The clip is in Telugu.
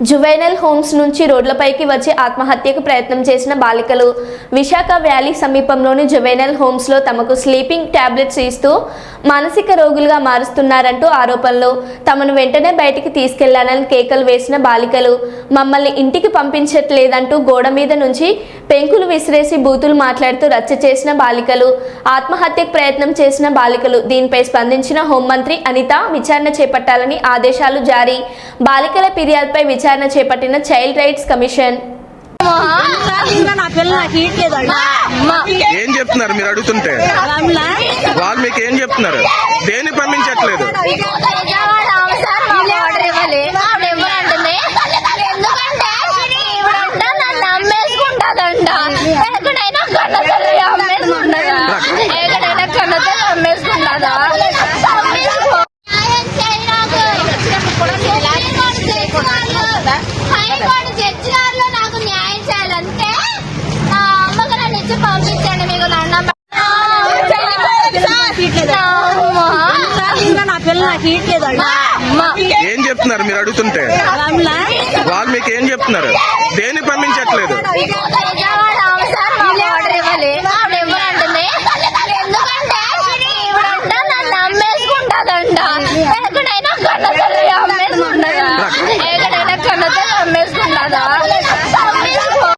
జువైనల్ హోమ్స్ నుంచి రోడ్లపైకి వచ్చి ఆత్మహత్యకు ప్రయత్నం చేసిన బాలికలు విశాఖ వ్యాలీ సమీపంలోని జువైనల్ హోమ్స్లో తమకు స్లీపింగ్ టాబ్లెట్స్ ఇస్తూ మానసిక రోగులుగా మారుస్తున్నారంటూ ఆరోపణలు. తమను వెంటనే బయటికి తీసుకెళ్ళాలని కేకలు వేసిన బాలికలు మమ్మల్ని ఇంటికి పంపించట్లేదంటూ గోడ మీద నుంచి పెంకులు విసిరేసి బూతులు మాట్లాడుతూ రచ్చ చేసిన బాలికలు ఆత్మహత్యకు ప్రయత్నం చేసిన బాలికలు దీనిపై స్పందించిన హోంమంత్రి అనిత విచారణ చేపట్టాలని ఆదేశాలు జారీ. బాలికల ఫిర్యాదుపై విచారణ చేపట్టిన చైల్డ్ రైట్స్ కమిషన్. ఏం చెప్తున్నారు మీరు అడుగుతుంటే? వాళ్ళు మీకు ఏం చెప్తున్నారు? దేని పంపించట్లేదు? ఎక్కడైనా కన్నతల్లి ఎక్కడైనా కన్నతల్లి అమ్మేసుకుంటాదా అమ్మేసుకో. హైకోర్టు జడ్జి గారిలో నాకు న్యాయం చేయాలంటే నా అమ్మకు నన్ను ఇచ్చి పంపించండి మీకు దండం ఇంకా నా పిల్ల నాకు ఇట్లేదండి ఏం చెప్తున్నారు మీరు అడుగుతుంటే? వాళ్ళు మీకు ఏం చెప్తున్నారు? దేని పంపించట్లేదు? ఎక్కడైనా